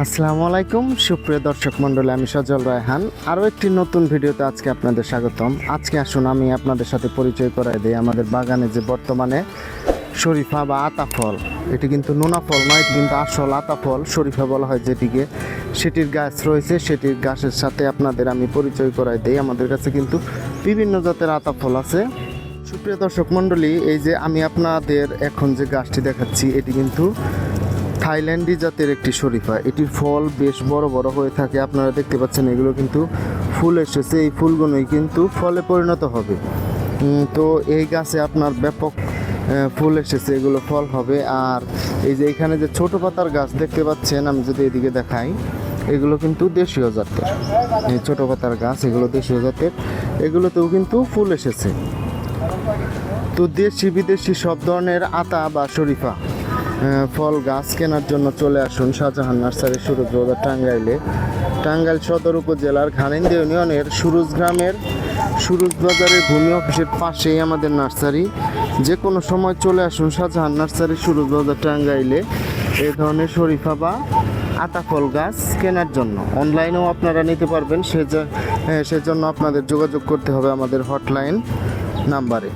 আসসালামু আলাইকুম, সুপ্রিয় দর্শক মণ্ডলী, আমি সজল রায়হান। আরও একটি নতুন ভিডিওতে আজকে আপনাদের স্বাগতম। আজকে আসুন, আমি আপনাদের সাথে পরিচয় করাই দিই আমাদের বাগানে যে বর্তমানে শরীফা বা আতা ফল। এটি কিন্তু নোনা ফল নয়, এটি কিন্তু আসল আতা ফল। শরীফা বলা হয় যেটিকে। সেটির গাছ রয়েছে, সেটির গাছের সাথে আপনাদের আমি পরিচয় করাই দিই। আমাদের কাছে কিন্তু বিভিন্ন জাতের আতা ফল আছে। সুপ্রিয় দর্শক মণ্ডলী, এই যে আমি আপনাদের এখন যে গাছটি দেখাচ্ছি, এটি কিন্তু থাইল্যান্ডি জাতের একটি শরীফা। এটির ফল বেশ বড় বড় হয়ে থাকে। আপনারা দেখতে পাচ্ছেন এগুলো কিন্তু ফুল এসেছে। এই ফুলগুলোই কিন্তু ফলে পরিণত হবে। তো এই গাছে আপনার ব্যাপক ফুল এসেছে। এগুলো ফল হবে। আর এই যে এখানে যে ছোট পাতার গাছ দেখতে পাচ্ছেন, আমি যদি এদিকে দেখাই, এগুলো কিন্তু দেশীয় জাতের। এই ছোটো পাতার গাছ, এগুলো দেশীয় জাতের। এগুলোতেও কিন্তু ফুল এসেছে। তো দেশি বিদেশি সব ধরনের আতা বা শরীফা। ফল গাছ কেনার জন্য চলে আসুন শাহজাহান নার্সারি সুরজ বাজার টাঙ্গাইলে। টাঙ্গাইল সদর উপজেলার ঘানিন্দা ইউনিয়নের সুরজ গ্রামের সুরজ বাজারের ভূমি অফিসের পাশেই আমাদের নার্সারি। যে কোনো সময় চলে আসুন শাহজাহান নার্সারি সুরজ বাজার টাঙ্গাইলে। এ ধরনের শরীফা বা আতা ফল গাছ কেনার জন্য। অনলাইনেও আপনারা নিতে পারবেন সে সেজন্য আপনাদের যোগাযোগ করতে হবে আমাদের হটলাইন নাম্বারে।